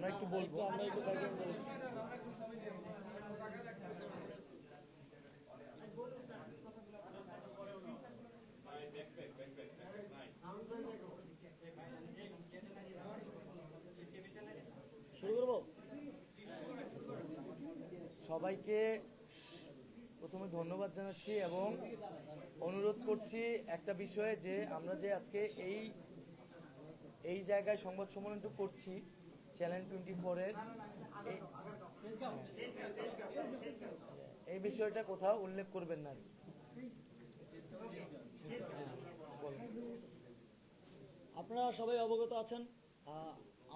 আমরা একটু বলব। আমরা একটু শুরু সবাইকে প্রথমে ধন্যবাদ জানাচ্ছি এবং অনুরোধ করছি একটা বিষয়ে যে আমরা যে আজকে এই এই জায়গায় সংবাদ সম্মেলনটা করছি চ্যানেল টোয়েন্টি ফোরের এই বিষয়টা কোথাও উল্লেখ করবেন না। আপনারা সবাই অবগত আছেন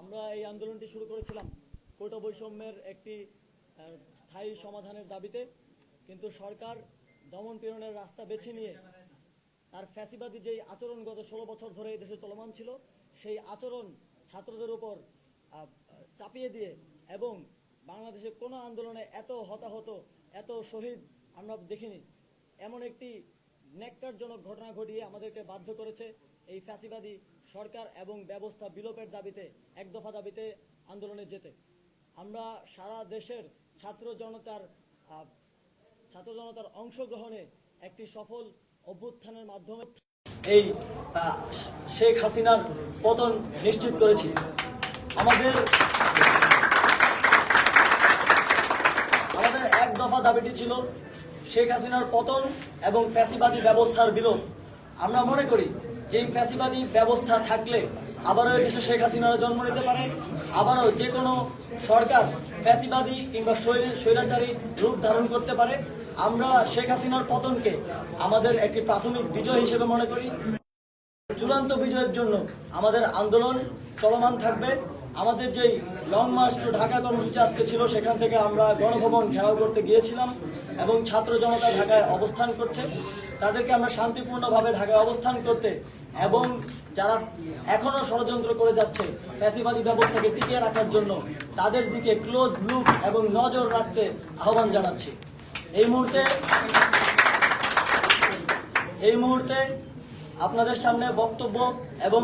আমরা এই আন্দোলনটি শুরু করেছিলাম কোটা বৈষম্যের একটি স্থায়ী সমাধানের দাবিতে, কিন্তু সরকার দমন পীড়নের রাস্তা বেছে নিয়ে তার ফ্যাসিবাদী যেই আচরণ গত ষোলো বছর ধরে দেশে চলমান ছিল, সেই আচরণ ছাত্রদের উপর চাপিয়ে দিয়ে এবং বাংলাদেশে কোনো আন্দোলনে এত হতাহত, এত শহীদ আমরা দেখিনি। এমন একটি ন্যাক্কারজনক ঘটনা ঘটিয়ে আমাদেরকে বাধ্য করেছে এই ফ্যাসিবাদী সরকার এবং ব্যবস্থা বিলোপের দাবিতে, এক দফা দাবিতে আন্দোলনে যেতে। আমরা সারা দেশের ছাত্র জনতার ছাত্র জনতার অংশগ্রহণে একটি সফল অভ্যুত্থানের মাধ্যমে এই শেখ হাসিনার পতন নিশ্চিত করেছি। আমাদের আমাদের এক দফা দাবিটি ছিল শেখ হাসিনার পতন এবং ফ্যাসিবাদী ব্যবস্থার বিলোপ। আমরা মনে করি যে ফ্যাসিবাদী ব্যবস্থা থাকলে আবারও দেশে শেখ হাসিনার জন্ম নিতে পারে, আবারও যে কোনো সরকার ফ্যাসিবাদী কিংবা স্বৈর- স্বৈরাচারী রূপ ধারণ করতে পারে। আমরা শেখ হাসিনার পতনকে আমাদের একটি প্রাথমিক বিজয় হিসেবে মনে করি। চূড়ান্ত বিজয়ের জন্য আমাদের আন্দোলন চলমান থাকবে। আমাদের যেই লং মার্চ টু ঢাকা কর্মসূচি আজকে ছিল, সেখান থেকে আমরা গণভবন ঘেরাও করতে গিয়েছিলাম এবং ছাত্র জনতা ঢাকায় অবস্থান করছে। তাদেরকে আমরা শান্তিপূর্ণভাবে ঢাকায় অবস্থান করতে এবং যারা এখনও ষড়যন্ত্র করে যাচ্ছে ফ্যাসিবাদী ব্যবস্থাকে টিকিয়ে রাখার জন্য, তাদের দিকে ক্লোজ লুক এবং নজর রাখতে আহ্বান জানাচ্ছি। এই মুহূর্তে এই মুহূর্তে আপনাদের সামনে বক্তব্য এবং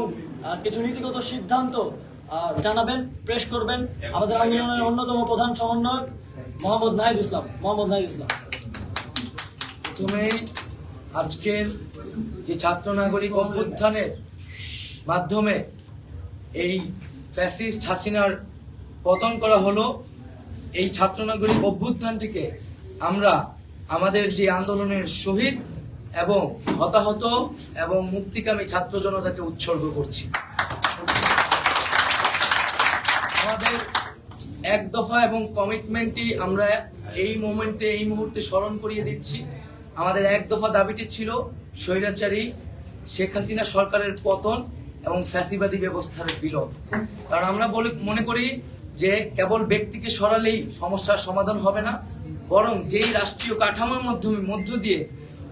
কিছু নীতিগত সিদ্ধান্ত জানাবেন প্রেস করবেন। আমাদের আন্দোলনের অন্যতম প্রধান সমন্বয়ক মোহাম্মদ নাহিদ ইসলাম। মোহাম্মদ নাহিদ ইসলাম। প্রথমে আজকের যে ছাত্র নাগরিক অভ্যুত্থানের মাধ্যমে এই ফ্যাসিস্ট হাসিনার পতন করা হলো, এই ছাত্র নাগরিক অভ্যুত্থানটিকে আমরা আমাদের যে আন্দোলনের শহীদ এবং হতাহত এবং মুক্তিকামী ছাত্র জনতাকে উৎসর্গ করছি। আমাদের এক দফা এবং কমিটমেন্টটি আমরা এই মোমেন্টে এই মুহূর্তে স্মরণ করিয়ে দিচ্ছি। আমাদের এক দফা দাবিটি ছিল স্বৈরাচারী শেখ হাসিনা সরকারের পতন এবং ফ্যাসিবাদী ব্যবস্থার বিলোপ। কারণ আমরা বলে, মনে করি যে কেবল ব্যক্তিকে সরালেই সমস্যার সমাধান হবে না, বরং যেই রাষ্ট্রীয় কাঠামোর মাধ্যমে মধ্য দিয়ে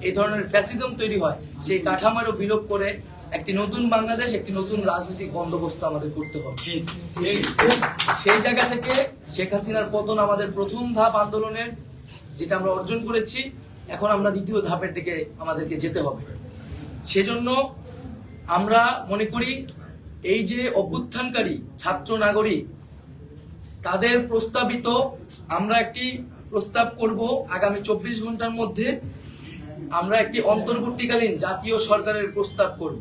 এই ধরনের ফ্যাসিজম তৈরি হয়, সেই কাঠামোরও বিলোপ করে একটি নতুন বাংলাদেশ একটি নতুন রাজনৈতিক বন্দোবস্ত আমাদের করতে হবে। সেই জায়গা থেকে শেখ হাসিনার পতন আমাদের প্রথম ধাপ আন্দোলনের যেটা আমরা অর্জন করেছি এখন আমরা দ্বিতীয় ধাপের দিকে আমাদেরকে যেতে হবে। সেজন্য আমরা মনে করি এই যে অভ্যুত্থানকারী ছাত্র নাগরিক তাদের প্রস্তাবিত আমরা একটি প্রস্তাব করব আগামী চব্বিশ ঘণ্টার মধ্যে আমরা একটি অন্তর্বর্তীকালীন জাতীয় সরকারের প্রস্তাব করব।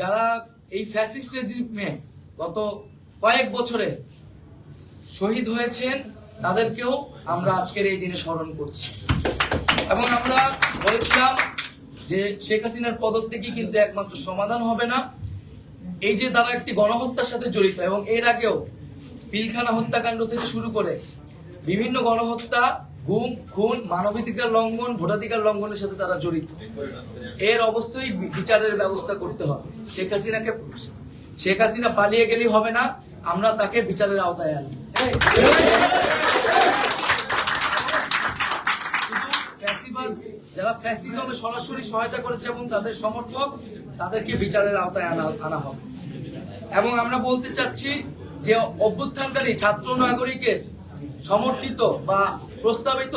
যারা এই ফ্যাসিস্ট রেজিমে গত কয়েক বছরে শহীদ হয়েছেন, তাদেরকেও আমরা আজকের এই দিনে স্মরণ করছি। এবং আমরা বলেছিলাম যে শেখ হাসিনার পদত্যাগই কিন্তু একমাত্র সমাধান হবে না। এই যে তারা একটি গণহত্যার সাথে জড়িত এবং এর আগেও পিলখানা হত্যাকাণ্ড থেকে শুরু করে বিভিন্ন গণহত্যা গুম, খুন, মানবাধিকার লঙ্ঘন, ভোটাধিকার লঙ্ঘনের সাথে তারা জড়িত। এর বি- বিচারের ব্যবস্থা করতে হবে। শেখ হাসিনাকে শেখ হাসিনা পালিয়ে গেলেই হবে না, আমরা তাকে বিচারের আওতায় আনি যারা ফ্যাসিজমে সরাসরি সহায়তা করেছে এবং তাদের সমর্থক, তাদেরকে বিচারের আওতায় আনা আনা হবে। এবং আমরা বলতে চাচ্ছি যে অভ্যুত্থানকারী ছাত্র নাগরিকের সমর্থিত বা প্রস্তাবিত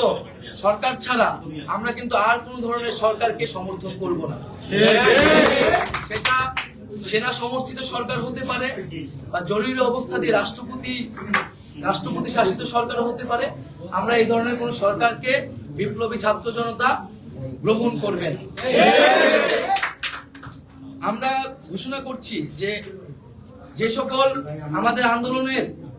সরকার ছাড়া আমরা কিন্তু আর কোন ধরনের সরকারকে সমর্থন করব না। সেটা সেনা সমর্থিত সরকার হতে পারে বা জরুরি অবস্থা দিয়ে রাষ্ট্রপতি রাষ্ট্রপতি শাসিত সরকার হতে পারে, আমরা এই ধরনের কোন সরকারকে বিপ্লবী ছাত্র জনতা গ্রহণ করবেন আমরা ঘোষণা করছি যে যে সকল আমাদের আন্দোলনের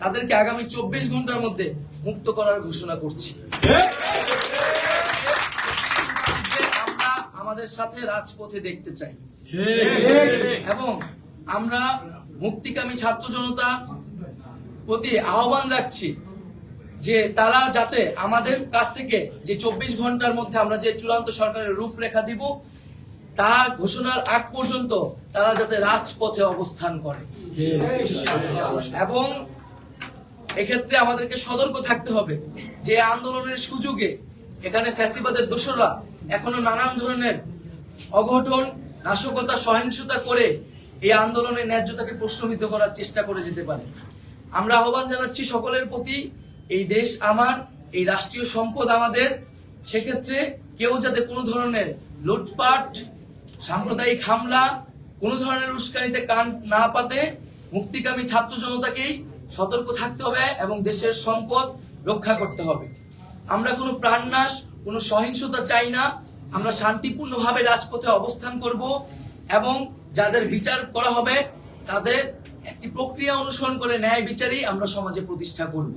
তাদেরকে আগামী চব্বিশ ঘণ্টার মধ্যে মুক্ত করার ঘোষণা করছি। আমরা আমাদের সাথে রাজপথে দেখতে চাই। এবং আমরা মুক্তিকামী ছাত্র জনতা প্রতি আহ্বান রাখছি যে তারা যাতে আমাদের কাছ থেকে যে চব্বিশ ঘণ্টার মধ্যে আমরা যে চূড়ান্ত সরকারের রূপরেখা দিব তা ঘোষণার আগ পর্যন্ত তারা যাতে রাজপথে অবস্থান করে। এবং এক্ষেত্রে আমাদেরকে সতর্ক থাকতে হবে। যে আন্দোলনের সুযোগে এখানে ফ্যাসিবাদের দোষরা এখনও নানান ধরনের অঘটন, নাশকতা, সহিংসতা করে এই আন্দোলনের ন্যায্যতাকে প্রশ্নবিদ্ধ করার চেষ্টা করে যেতে পারে। আমরা আহ্বান জানাচ্ছি সকলের প্রতি, এই দেশ আমার, এই রাষ্ট্রীয় সম্পদ আমাদের। সেক্ষেত্রে কেউ যাতে কোনো ধরনের লুটপাট, সাম্প্রদায়িক হামলা, কোনো ধরনের উস্কানিতে কান না পাতে, মুক্তিকামী ছাত্র জনতাকেই সতর্ক থাকতে হবে এবং দেশের সম্পদ রক্ষা করতে হবে। আমরা কোনো প্রাণনাশ, কোনো সহিংসতা চাই না। আমরা শান্তিপূর্ণভাবে রাজপথে অবস্থান করব এবং যাদের বিচার করা হবে, তাদের একটি প্রক্রিয়া অনুসরণ করে ন্যায় বিচারই আমরা সমাজে প্রতিষ্ঠা করব।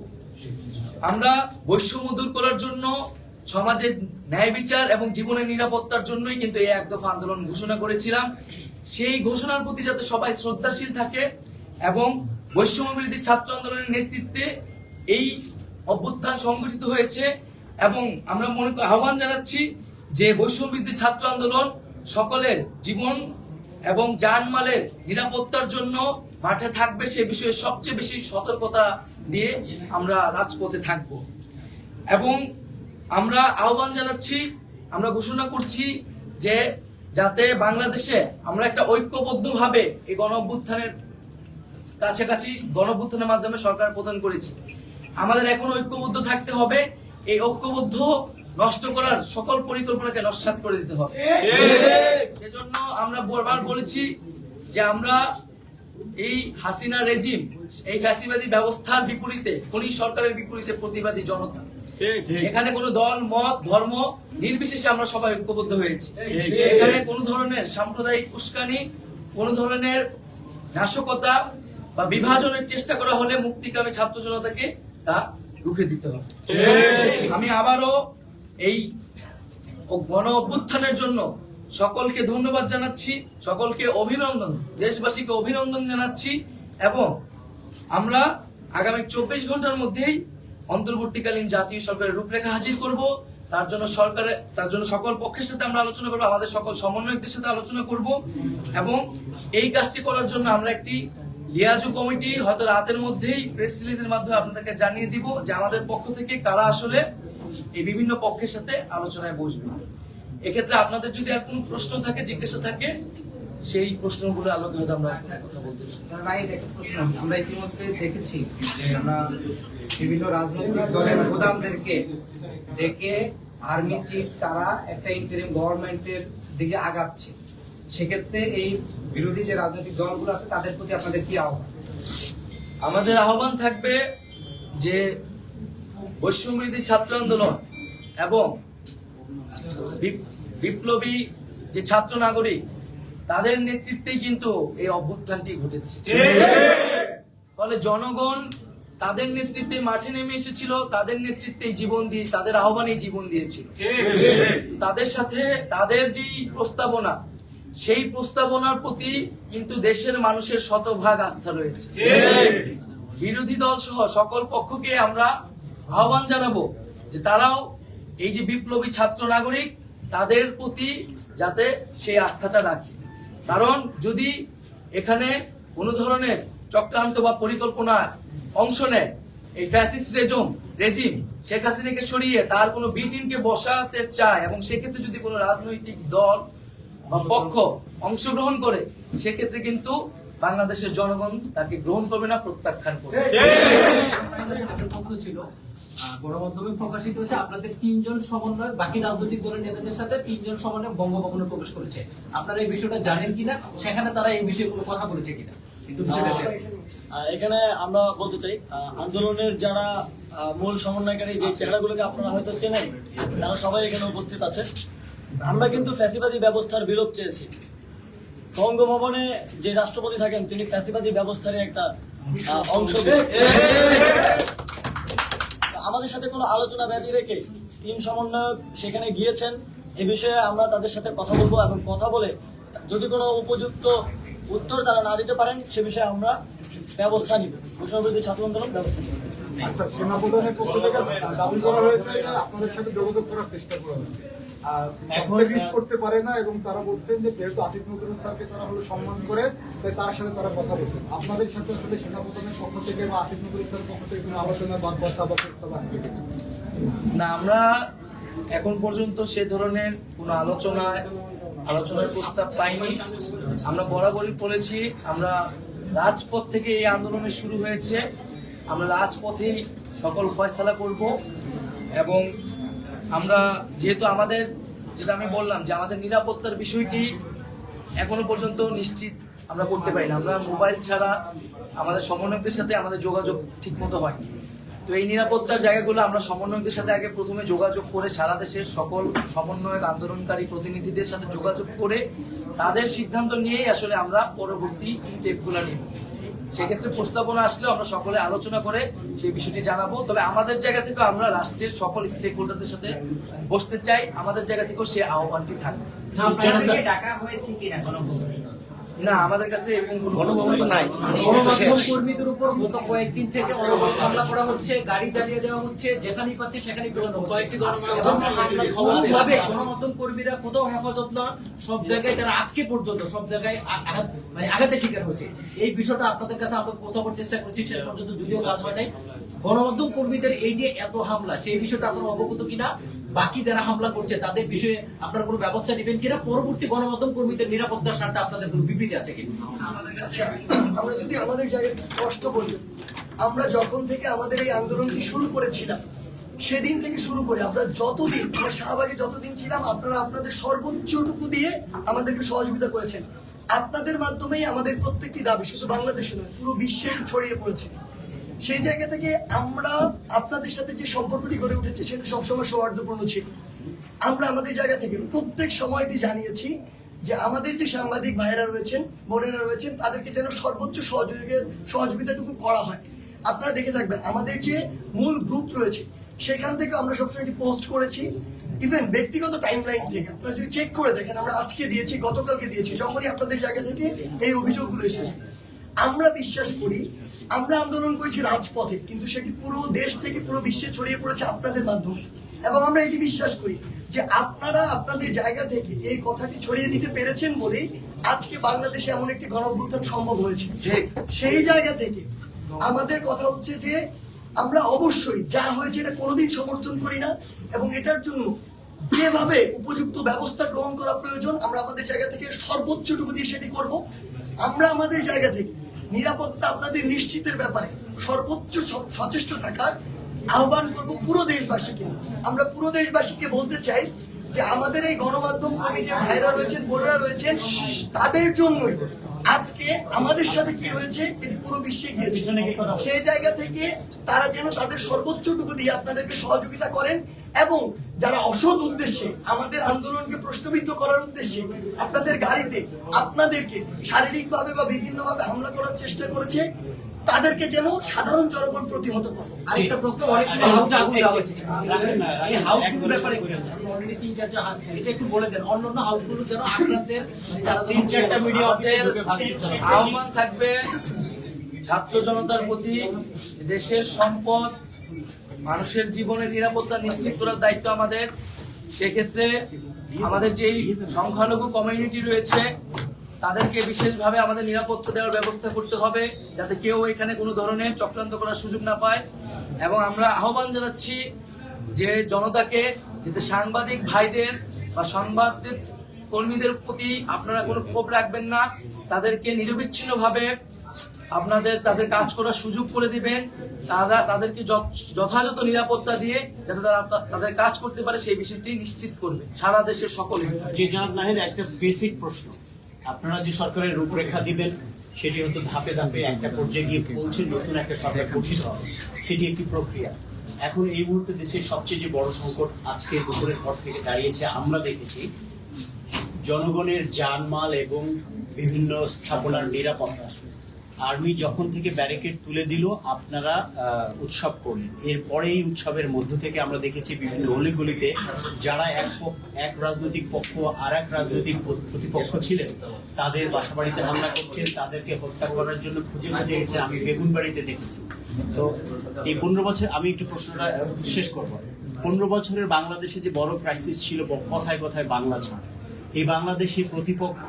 আমরা বৈষম্য দূর করার জন্য সমাজে ন্যায় বিচার এবং জীবনের নিরাপত্তার জন্যই কিন্তু এই এক দফা আন্দোলন ঘোষণা করেছিলাম। সেই ঘোষণার প্রতি যাতে সবাই শ্রদ্ধাশীল থাকে এবং বৈষম্য বিরোধী ছাত্র আন্দোলনের নেতৃত্বে এই অভ্যুত্থান সংঘটিত হয়েছে এবং আমরা মনে করি- আহ্বান জানাচ্ছি যে বৈষম্য বিরোধী ছাত্র আন্দোলন সকলের জীবন এবং জানমালের নিরাপত্তার জন্য মাঠে থাকবে সে বিষয়ে সবচেয়ে বেশি সতর্কতা দিয়ে আমরা রাজপথে থাকব। এবং আমরা আহ্বান জানাচ্ছি, আমরা ঘোষণা করছি যে যাতে বাংলাদেশে আমরা একটা ঐক্যবদ্ধভাবে এই গণ অভ্যুত্থানের কাছাকাছি গণভ্যুত্থানের মাধ্যমে সরকার প্রদান করেছি। আমাদের এখন ঐক্যবদ্ধ থাকতে হবে। এই ঐক্যবদ্ধ নষ্ট করার সকল পরিকল্পনাকে নস্বাত করে দিতে হবে। সেজন্য আমরা বারবার বলেছি যে আমরা এই হাসিনা রেজিম, এই ফ্যাসিবাদী ব্যবস্থার বিপরীতে খনি সরকারের বিপরীতে প্রতিবাদী জনতা। এখানে কোনো দল, মত, ধর্ম নির্বিশেষে আমরা সবাই ঐক্যবদ্ধ হয়েছি। এখানে কোন ধরনের সাম্প্রদায়িক উস্কানি, কোনো ধরনের নাশকতা বা বিভাজনের চেষ্টা করা হলে মুক্তিকামী ছাত্র জনতাকে তা রুখে দিতে হবে। আমি আবারও এই গণ অভ্যুত্থানের জন্য সকলকে ধন্যবাদ জানাচ্ছি সকলকে অভিনন্দন দেশবাসীকে অভিনন্দন জানাচ্ছি এবং আমরা আগামী চব্বিশ ঘণ্টার মধ্যেই অন্তর্বর্তীকালীন জাতীয় সরকারের রূপরেখা হাজির করব। তার জন্য সরকারের তার জন্য সকল পক্ষের সাথে আমরা আলোচনা করব আমাদের সকল সমন্বয়কদের সাথে আলোচনা করব এবং এই কাজটি করার জন্য আমরা একটি লিয়াজু কমিটি হয়তো রাতের মধ্যেই প্রেস রিলিজের মাধ্যমে আপনাদেরকে জানিয়ে দিব যে আমাদের পক্ষ থেকে কারা আসলে এই বিভিন্ন পক্ষের সাথে আলোচনায় বসবে। এক্ষেত্রে আপনাদের যদি আর কোনো প্রশ্ন থাকে, জিজ্ঞাসা থাকে, সেই প্রশ্নগুলো আলোকে হয়তো আমরা কথা বলতে পারি। আমরা ইতিমধ্যে দেখেছি যে আমরা বিভিন্ন রাজনৈতিক দলের গোদামদেরকে ডেকে আর্মি চিফ তারা একটা ইন্টারিম গভর্নমেন্টের দিকে আগাচ্ছে। সেক্ষেত্রে এই বিরোধী যে রাজনৈতিক দলগুলো আছে, তাদের প্রতি আপনাদের কি আহ্বান? আমাদের আহ্বান থাকবে যে বৈষম্যবিরোধী ছাত্র আন্দোলন এবং বিপ্লবী যে ছাত্র নাগরিক, তাদের নেতৃত্বেই কিন্তু এই অভ্যুত্থানটি ঘটেছে। ফলে জনগণ তাদের নেতৃত্বে মাঠে নেমে এসেছিল, তাদের নেতৃত্বে জীবন দিয়ে, তাদের আহ্বানে জীবন দিয়েছিল। তাদের সাথে, তাদের যে প্রস্তাবনা সেই প্রস্তাবনার প্রতি কিন্তু দেশের মানুষের শতভাগ আস্থা রয়েছে। বিরোধী দল সহ সকল পক্ষকে আমরা আহ্বান জানাব যে তারাও এই যে বিপ্লবী ছাত্র নাগরিক তাদের প্রতি যাতে সেই আস্থাটা রাখে। কারণ যদি এখানে কোনো ধরনের চক্রান্ত বা পরিকল্পনা অংশ নেয় এই ফ্যাসিস্ট রেজম রেজিম শেখ হাসিনাকে সরিয়ে তার কোনো বি টিমকে বসাতে চায় এবং সেক্ষেত্রে যদি কোনো রাজনৈতিক দল বা পক্ষ অংশগ্রহণ করে সেক্ষেত্রে কিন্তু বাংলাদেশের জনগণ তাকে গ্রহণ করবে না প্রত্যাখ্যান করবে। প্রশ্ন ছিল গণমাধ্যমে প্রকাশিত হয়েছে আপনাদের তিনজন সমন্বয় বাকি রাজনৈতিক দলের নেতাদের সাথে তিনজন সমন্বয় বঙ্গভবনে প্রবেশ করেছে। আপনারা এই বিষয়টা জানেন কিনা? সেখানে তারা এই বিষয়ে কোনো কথা বলেছে কিনা? এখানে আমরা বলতে চাই আহ, আন্দোলনের যারা আহ, মূল সমন্বয়কারী যে চেহারাগুলোকে আপনারা হয়তো চেনেন তারা সবাই এখানে উপস্থিত আছে আমরা কিন্তু ফ্যাসিবাদী ব্যবস্থার বিলোপ চেয়েছি। বঙ্গভবনে যে রাষ্ট্রপতি থাকেন তিনি ফ্যাসিবাদী ব্যবস্থার একটা অংশ। আমাদের সাথে কোনো আলোচনা ব্যাধি রেখে তিন সমন্বয়ক সেখানে গিয়েছেন। এ বিষয়ে আমরা তাদের সাথে কথা বলব এবং কথা বলে যদি কোনো উপযুক্ত উত্তর তারা না দিতে পারেন সে বিষয়ে আমরা ব্যবস্থা নিব। বৈষ্ণবী ছাত্র আন্দোলন ব্যবস্থা নিব। আচ্ছা সেনাপ্রধানের পক্ষ থেকে দাবি করা হয়েছে আপনাদের সাথে যোগাযোগ করার চেষ্টা করা হয়েছে। করতে পারে না এবং তারা বলছেন যে যেহেতু আসিফ নজরুল স্যারকে তারা হলো সম্মান করে তাই তার সাথে তারা কথা বলছেন। আপনাদের সাথে আসলে সেনাপ্রধানের পক্ষ থেকে বা আসিফ নজরুল স্যারের পক্ষ থেকে কোনো আলোচনা বা কথা বা প্রস্তাব কিনা? না আমরা এখন পর্যন্ত সে ধরনের কোনো আলোচনায় আলোচনার প্রস্তাব পাইনি। আমরা বরাবরই বলেছি আমরা রাজপথ থেকে এই আন্দোলনের শুরু হয়েছে। আমরা রাজপথেই সকল ফয়সালা করব এবং আমরা যেহেতু আমাদের, যেটা আমি বললাম যে আমাদের নিরাপত্তার বিষয়টি এখনও পর্যন্ত নিশ্চিত আমরা করতে পারি না। আমরা মোবাইল ছাড়া আমাদের সমন্বয়কদের সাথে আমাদের যোগাযোগ ঠিক মতো হয়নি। তো এই নিরাপত্তার জায়গাগুলো আমরা সমন্বয়কদের সাথে আগে প্রথমে যোগাযোগ করে সারা দেশের সকল সমন্বয়ক, আন্দোলনকারী প্রতিনিধিদের সাথে যোগাযোগ করে তাদের সিদ্ধান্ত নিয়েই আসলে আমরা পরবর্তী স্টেপগুলো নিব। সেক্ষেত্রে প্রস্তাবনা আসলে আমরা সকলে আলোচনা করে সেই বিষয়টি জানাব। তবে আমাদের জায়গা থেকে আমরা রাষ্ট্রের সকল স্টেক হোল্ডারদের সাথে বসতে চাই। আমাদের জায়গা থেকেও সে আহ্বানটি থাকবে না আমাদের কাছে এরকম কোনো গণভবন নাই। গণমাধ্যম কর্মীদের উপর গত কয়েকদিন থেকে অনবরত হামলা করা হচ্ছে গাড়ি জ্বালিয়ে দেওয়া হচ্ছে যেখানেই পাচ্ছে সেখানেই পেলানো কয়েকটি গণমাধ্যম- এবং অবস্থাবে গণমাধ্যম কর্মীরা কোথাও হেফাজত না সব জায়গায় তারা আজকে পর্যন্ত সব জায়গায় মানে আঘাতের শিকার হচ্ছে। এই বিষয়টা আপনাদের কাছে আমরা পৌঁছাবার চেষ্টা করেছি শেষ পর্যন্ত যদিও কাজ হয় নাই। গণমাধ্যম কর্মীদের এই যে এত হামলা সেই বিষয়টা আপনারা অবগত কিনা? বাকি যারা হামলা করছে, তাদের বিষয়ে আপনারা কোনো ব্যবস্থা নেবেন কিনা? পরবর্তী গণমাধ্যম কর্মীদের নিরাপত্তার স্বার্থে আপনাদের কোনো বিবৃতি আছে কিনা? আমরা যদি আমাদের জায়গা স্পষ্ট বলি, আমরা যখন থেকে আমাদের এই আন্দোলনটি শুরু করেছিলাম, সেদিন থেকে শুরু করে আমরা যতদিন, আমরা শাহবাগে যতদিন ছিলাম, আপনারা আপনাদের সর্বোচ্চটুকু দিয়ে আমাদেরকে সহযোগিতা করেছেন। আপনাদের মাধ্যমেই আমাদের প্রত্যেকটি দাবি শুধু বাংলাদেশে নয়, পুরো বিশ্বে ছড়িয়ে পড়েছে। সেই জায়গা থেকে আমরা আপনাদের সাথে যে সম্পর্কটি গড়ে উঠেছে, সেটা সবসময় সৌহার্দ্যপূর্ণ ছিল। আমরা আমাদের জায়গা থেকে প্রত্যেক সময়টি জানিয়েছি যে আমাদের যে সাংবাদিক ভাইয়েরা রয়েছেন, বোনেরা রয়েছেন, তাদেরকে যেন সর্বোচ্চ সহযোগিতা সহযোগিতাটুকু করা হয়। আপনারা দেখে থাকবেন, আমাদের যে মূল গ্রুপ রয়েছে, সেখান থেকে আমরা সবসময় এটি পোস্ট করেছি। ইভেন ব্যক্তিগত টাইম লাইন থেকে, আপনারা যদি চেক করে দেখেন, আমরা আজকে দিয়েছি, গতকালকে দিয়েছি, যখনই আপনাদের জায়গা থেকে এই অভিযোগগুলো এসেছে। আমরা বিশ্বাস করি আমরা আন্দোলন করেছি রাজপথে কিন্তু সেটি পুরো দেশ থেকে পুরো বিশ্বে ছড়িয়ে পড়েছে আপনাদের মাধ্যমে। এবং আমরা এটি বিশ্বাস করি যে আপনারা আপনাদের জায়গা থেকে এই কথাটি ছড়িয়ে দিতে পেরেছেন বলেই আজকে বাংলাদেশে এমন একটি গণ অভ্যুত্থান সম্ভব হয়েছে। সেই জায়গা থেকে আমাদের কথা হচ্ছে যে আমরা অবশ্যই যা হয়েছে এটা কোনোদিন সমর্থন করি না এবং এটার জন্য যেভাবে উপযুক্ত ব্যবস্থা গ্রহণ করা প্রয়োজন আমরা আমাদের জায়গা থেকে সর্বোচ্চটুকু দিয়ে সেটি করব। আমরা আমাদের জায়গা থেকে নিরাপত্তা আপনাদের নিশ্চিতের ব্যাপারে সর্বোচ্চ সচেষ্ট থাকার আহ্বান করব পুরো দেশবাসীকে। আমরা পুরো দেশবাসীকে বলতে চাই যে আমাদের এই গণমাধ্যম কর্মী যে ভাইরা রয়েছেন, বোনরা রয়েছেন, তাদের জন্যই আজকে আমাদের সাথে কি হয়েছে এটি পুরো বিশ্বে গিয়েছে। সেই জায়গা থেকে তারা যেন তাদের সর্বোচ্চটুকু দিয়ে আপনাদেরকে সহযোগিতা করেন এবং যারা অসৎ উদ্দেশ্যে আমাদের আন্দোলনকে প্রশ্নবিদ্ধ করার উদ্দেশ্যে আপনাদের গাড়িতে আপনাদেরকে শারীরিকভাবে বা বিভিন্নভাবে হামলা করার চেষ্টা করেছে তাদেরকে যেন সাধারণ জনগণ প্রতিহত করে। আরেকটা প্রশ্ন অনেকগুলো হাউস আগুন দেওয়া হয়েছে এই হাউসগুলোর ব্যাপারে অলরেডি তিন চারটা এটা একটু বলে দেন। অন্যান্য হাউসগুলো যেন আক্রান্তের মানে তিন চারটা মিডিয়া অফিসে ঢুকে আহ্বান থাকবে ছাত্র জনতার প্রতি দেশের সম্পদ মানুষের জীবনের নিরাপত্তা নিশ্চিত করার দায়িত্ব আমাদের। সেক্ষেত্রে আমাদের যেই সংখ্যালঘু কমিউনিটি রয়েছে, তাদেরকে বিশেষভাবে আমাদের নিরাপত্তা দেওয়ার ব্যবস্থা করতে হবে, যাতে কেউ এখানে কোনো ধরনের চক্রান্ত করার সুযোগ না পায়। এবং আমরা আহ্বান জানাচ্ছি যে জনতাকে যাতে সাংবাদিক ভাইদের বা সংবাদের কর্মীদের প্রতি আপনারা কোনো ক্ষোভ রাখবেন না, তাদেরকে নিরবিচ্ছিন্নভাবে আপনাদের তাদের কাজ করার সুযোগ করে দিবেন। তারা তাদেরকে যথাযথ নিরাপত্তা দিয়ে যাতে তারা তাদের কাজ করতে পারে, সেই বিষয়টি নিশ্চিত করবে। সারা দেশের সকল যে জনাব নাহিদ, একটা বেসিক প্রশ্ন। আপনারা যে সরকারের রূপরেখা দিবেন, সেটি হয়তো ধাপে ধাপে একটা পর্যায়ে গিয়ে বলছেন নতুন একটা সরকার গঠিত হবে। সেটি একটি প্রক্রিয়া। এখন এই মুহূর্তে দেশের সবচেয়ে যে বড় সংকট আজকে দুপুরের পর থেকে দাঁড়িয়েছে, আমরা দেখেছি, জনগণের জানমাল এবং বিভিন্ন স্থাপনার নিরাপত্তা। আর্মি যখন থেকে ব্যারিকেড তুলে দিল, আপনারা উৎসব করলেন। এরপরে এই উৎসবের মধ্য থেকে আমরা দেখেছি বিভিন্ন অলিগলিতে যারা এক এক রাজনৈতিক পক্ষ আর এক রাজনৈতিক প্রতিপক্ষ ছিলেন, তাদের বাসাবাড়িতে হামলা করছেন, তাদেরকে হত্যা করার জন্য খুঁজে খুঁজে গেছে আমি বেগুন বাড়িতে দেখেছি। তো এই পনেরো বছর, আমি একটু প্রশ্নটা শেষ করব। পনেরো বছরের বাংলাদেশে যে বড় ক্রাইসিস ছিল কথায় কথায় বাংলা ছাড়। এই বাংলাদেশি প্রতিপক্ষ,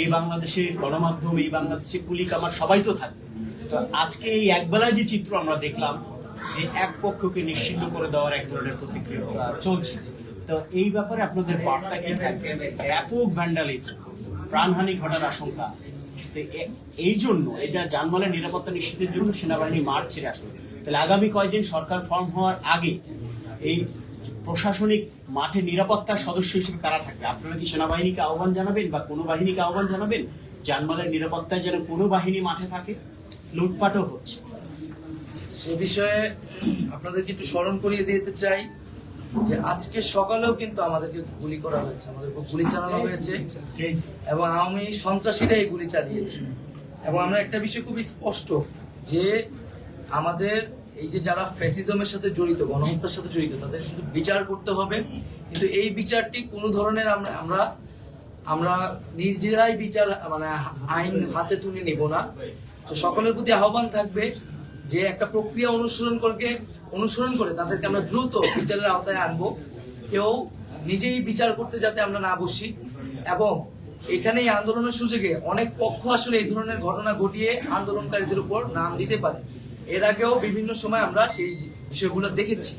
এই বাংলাদেশের গণমাধ্যম, এই বাংলাদেশে কুলি আমার সবাই তো থাকবে। তো আজকে এই একবেলায় যে চিত্র আমরা দেখলাম, যে এক পক্ষকে নিশ্চিন্ন করে দেওয়ার এক ধরনের প্রতিক্রিয়া চলছে। তো এই ব্যাপারে আপনাদের বার্তা কি ব্যাপক ভ্যান্ডালিজম প্রাণহানি ঘটার আশঙ্কা আছে। তো এই জন্য এটা জানমালের নিরাপত্তা নিশ্চিতের জন্য সেনাবাহিনী মাঠ ছেড়ে তাহলে আগামী কয়েকদিন সরকার ফর্ম হওয়ার আগে এই প্রশাসনিক মাঠে নিরাপত্তার সদস্য হিসেবে কারা থাকবে? আপনারা কি সেনাবাহিনীকে আহ্বান জানাবেন বা কোনো বাহিনীকে আহ্বান জানাবেন? জানমালের নিরাপত্তায় যেন কোনো বাহিনী মাঠে থাকে? লুটপাটও হচ্ছে। সে বিষয়ে আপনাদেরকে একটু স্মরণ করিয়ে দিতে চাই যে আজকে সকালেও কিন্তু আমাদেরকে গুলি করা হয়েছে। আমাদের উপর গুলি চালানো হয়েছে এবং আওয়ামী সন্ত্রাসীরা এই গুলি চালিয়েছে। এবং আমরা একটা বিষয় খুব স্পষ্ট যে আমাদের এই যে যারা ফ্যাসিজমের সাথে জড়িত, গণহত্যার সাথে জড়িত, তাদের কিন্তু বিচার করতে হবে। কিন্তু এই বিচারটি কোনো ধরনের আমরা আমরা আমরা নিজেরাই বিচার মানে আইন হাতে তুলে নেব না। তো সকলের প্রতি আহ্বান থাকবে যে একটা প্রক্রিয়া অনুসরণ করে অনুসরণ করে তাদেরকে আমরা দ্রুত বিচারের আওতায় আনব। কেউ নিজেই বিচার করতে যাতে আমরা না বসি। এবং এখানে এই আন্দোলনের সুযোগে অনেক পক্ষ আসলে এই ধরনের ঘটনা ঘটিয়ে আন্দোলনকারীদের উপর নাম দিতে পারে। এর আগেও বিভিন্ন সময় আমরা সেই বিষয়গুলো দেখেছি।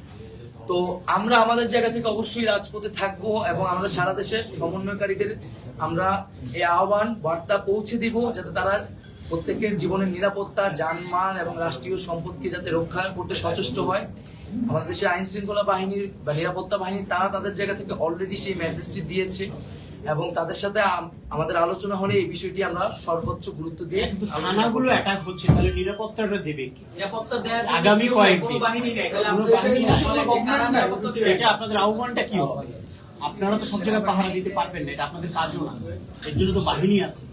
তো আমরা আমাদের জায়গা থেকে অবশ্যই রাজপথে থাকব এবং আমরা সারা দেশের সমন্বয়কারীদের আমরা এই আহ্বান, বার্তা পৌঁছে দিব যাতে তারা প্রত্যেকের জীবনের নিরাপত্তা জানমাল এবং রাষ্ট্রীয় সম্পদকে যাতে রক্ষা করতে সচেষ্ট হয়। আমাদের দেশের আইন শৃঙ্খলা বাহিনীর বা নিরাপত্তা বাহিনী তারা তাদের জায়গা থেকে অলরেডি সেই মেসেজটি দিয়েছে। এবং তাদের সাথে আমাদের আলোচনা হলে এই বিষয়টি আমরা সর্বোচ্চ গুরুত্ব দিয়ে থানাগুলো অ্যাটাক হচ্ছে তাহলে নিরাপত্তাটা দেবে কি? নিরাপত্তা দেয় আগামী কয়েকদিন। কোনো বাহিনী নেই? এটা আপনাদের আহ্বানটা কি হবে? আপনারা তো সব জায়গায় পাহারা দিতে পারবেন না এটা আপনাদের কাজও না। এর জন্য তো বাহিনী আছে।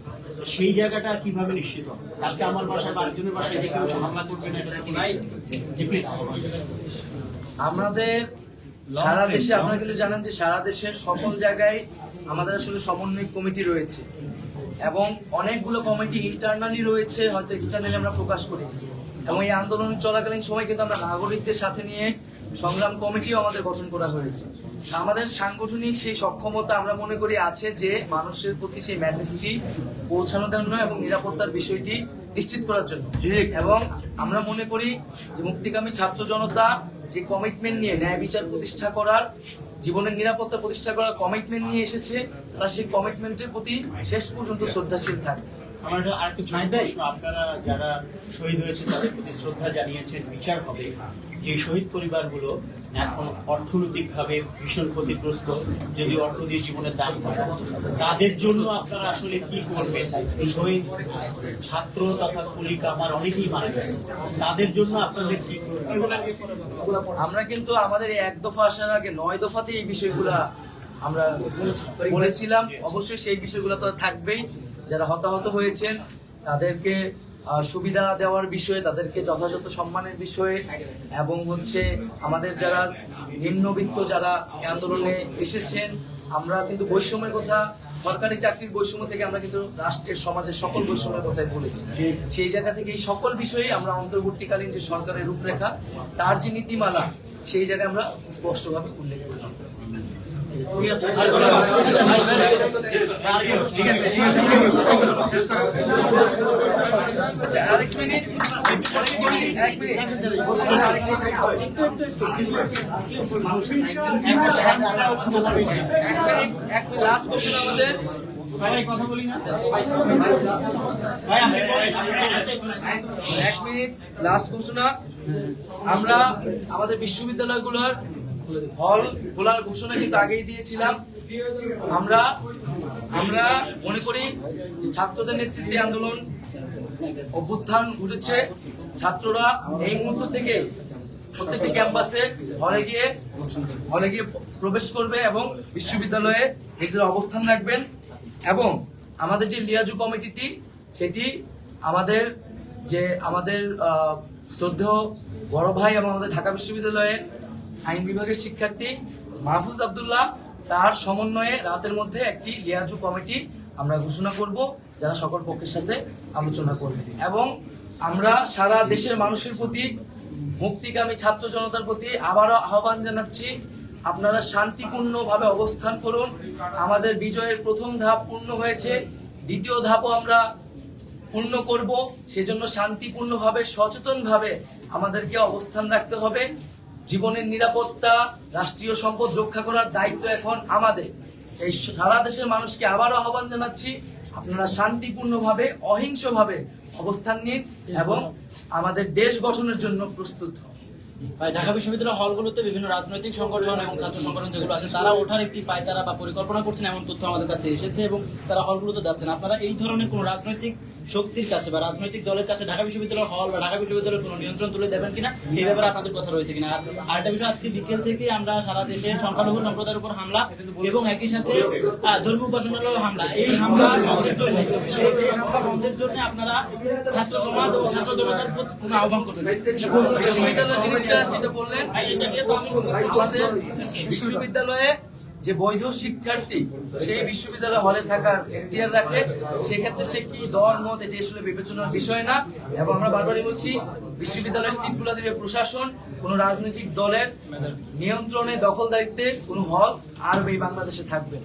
সেই জায়গাটা কীভাবে নিশ্চিত কালকে আমার বাসায় বা আরেকজনের বাসায় যে কেউ হামলা করবে না এটা প্লিজ আমাদের সারা দেশে আপনারা কিন্তু জানেন যে সারা দেশের সকল জায়গায় আমাদের আসলে সমন্বয় কমিটি রয়েছে। এবং অনেকগুলো কমিটি ইন্টারনালি রয়েছে হয়তো এক্সটার্নালি আমরা প্রকাশ করি। এবং এই আন্দোলন চলাকালীন সময় কিন্তু আমরা নাগরিকদের সাথে নিয়ে সংগ্রাম কমিটিও আমাদের গঠন করা হয়েছে। আমাদের সাংগঠনিক সেই সক্ষমতা আমরা মনে করি আছে যে মানুষের প্রতি সেই মেসেজটি পৌঁছানোর জন্য এবং নিরাপত্তার বিষয়টি নিশ্চিত করার জন্য। এবং আমরা মনে করি যে মুক্তিকামী ছাত্র জনতা যে কমিটমেন্ট নিয়ে ন্যায় বিচার প্রতিষ্ঠা করার জীবনের নিরাপত্তা প্রতিষ্ঠা করার কমিটমেন্ট নিয়ে এসেছে তারা সেই কমিটমেন্টের প্রতি শেষ পর্যন্ত শ্রদ্ধাশীল থাকবে আমার আরেকটা ছোট প্রশ্ন আপনারা যারা শহীদ হয়েছে তাদের প্রতি শ্রদ্ধা জানিয়েছেন বিচার হবে। যে শহীদ পরিবারগুলো এখন অর্থনৈতিকভাবে ভীষণ ক্ষতিগ্রস্ত, যদি অর্থ দিয়ে জীবনের দাম হয় তাদের জন্য আপনারা আসলে কি করবেন? শহীদ ছাত্র তথা কুলি কামার অনেকেই মারা গেছে। তাদের জন্য আপনাদের কি আমরা কিন্তু আমাদের এক দফা আসার আগে নয় দফাতে এই বিষয়গুলা আমরা বলেছিলাম। অবশ্যই সেই বিষয়গুলো তো থাকবেই। যারা হতাহত হয়েছেন, তাদেরকে সুবিধা দেওয়ার বিষয়ে, তাদেরকে যথাযথ সম্মানের বিষয়ে, এবং হচ্ছে আমাদের যারা নিম্নবিত্ত যারা আন্দোলনে এসেছেন, আমরা কিন্তু বৈষম্যের কথা, সরকারি চাকরির বৈষম্য থেকে আমরা কিন্তু রাষ্ট্রের, সমাজের সকল বৈষম্যের কথাই বলেছি। সেই জায়গা থেকে এই সকল বিষয়ে আমরা অন্তর্বর্তীকালীন যে সরকারের রূপরেখা, তার যে নীতিমালা, সেই জায়গায় আমরা স্পষ্টভাবে উল্লেখ করলাম আচ্ছা, আরেক মিনিট আরেক মিনিট, এক মিনিট লাস্ট আমাদের কথা বলি। এক মিনিট লাস্ট ঘোষণা আমরা আমাদের বিশ্ববিদ্যালয়গুলোর হল খোলার ঘোষণা কিন্তু আগেই দিয়েছিলাম। আমরা আমরা মনে করি ছাত্রদের নেতৃত্বে আন্দোলন অভ্যুত্থান ঘটেছে। ছাত্ররা এই মুহূর্ত থেকে প্রত্যেকটি ক্যাম্পাসে হলে গিয়ে হলে গিয়ে প্রবেশ করবে এবং বিশ্ববিদ্যালয়ে নিজেদের অবস্থান রাখবেন। এবং আমাদের যে লিয়াজু কমিটিটি, সেটি আমাদের যে আমাদের শ্রদ্ধেয় বড় ভাই এবং আমাদের ঢাকা বিশ্ববিদ্যালয়ের আইন বিভাগের শিক্ষার্থী মাহফুজ আব্দুল্লাহ, তার সমন্বয়ে রাতের মধ্যে একটি লিয়াজু কমিটি আমরা ঘোষণা করব, যারা সকল পক্ষের সাথে আলোচনা করবে। এবং আমরা সারা দেশের মানুষের প্রতি, মুক্তিকামী ছাত্র জনতার প্রতি আবারও আহ্বান জানাচ্ছি, আপনারা শান্তিপূর্ণভাবে অবস্থান করুন। আমাদের বিজয়ের প্রথম ধাপ পূর্ণ হয়েছে, দ্বিতীয় ধাপও আমরা পূর্ণ করব। সেজন্য শান্তিপূর্ণভাবে, সচেতনভাবে আমাদেরকে অবস্থান রাখতে হবে। জীবনের নিরাপত্তা, রাষ্ট্রীয় সম্পদ রক্ষা করার দায়িত্ব এখন আমাদের। এই সারা দেশের মানুষকে আবারও আহ্বান জানাচ্ছি, আপনারা শান্তিপূর্ণভাবে, অহিংসভাবে অবস্থান নিন এবং আমাদের দেশ গঠনের জন্য প্রস্তুত হন। ভাই, ঢাকা বিশ্ববিদ্যালয় হলগুলোতে বিভিন্ন রাজনৈতিক সংগঠন এবং ছাত্র সংগঠন যেগুলো আছে তারা ওঠার একটি পায়তারা বা পরিকল্পনা করছেন এমন তথ্য আমাদের কাছে এসেছে এবং তারা হলগুলোতে যাচ্ছেন। আপনারা এই ধরনের কোন রাজনৈতিক শক্তির কাছে বা রাজনৈতিক দলের কাছে ঢাকা বিশ্ববিদ্যালয় হল বা ঢাকা বিশ্ববিদ্যালয়ের কোনো নিয়ন্ত্রণ তুলে দেবেন কিনা এই ব্যাপারে আপনাদের কথা রয়েছে কিনা। আর আরেকটা বিষয় আজকে বিকেল থেকে আমরা সারা দেশে সংখ্যালঘু সম্প্রদায়ের উপর হামলা এবং একই সাথে ধর্মীয় উপাসনালয় হামলা। এই হামলা বন্ধের জন্য এই হামলা বন্ধের জন্য আপনারা ছাত্র সমাজ ও ছাত্র জনতার কোনো আহ্বান করবেন বিশ্ববিদ্যালয় জিনিসটা বিশ্ববিদ্যালয়ে যে বৈধ শিক্ষার্থী সেই বিশ্ববিদ্যালয়ে হলে থাকার এখতিয়ার রাখে সেক্ষেত্রে সে কি দল, মত, এটি আসলে বিবেচনার বিষয় না এবং আমরা বারবারই বলছি, বিশ্ববিদ্যালয়ের সিটগুলো দিবে প্রশাসন, কোন রাজনৈতিক দলের নিয়ন্ত্রণে, দখলদারিত্বে কোনো হল আর এই বাংলাদেশে থাকবে।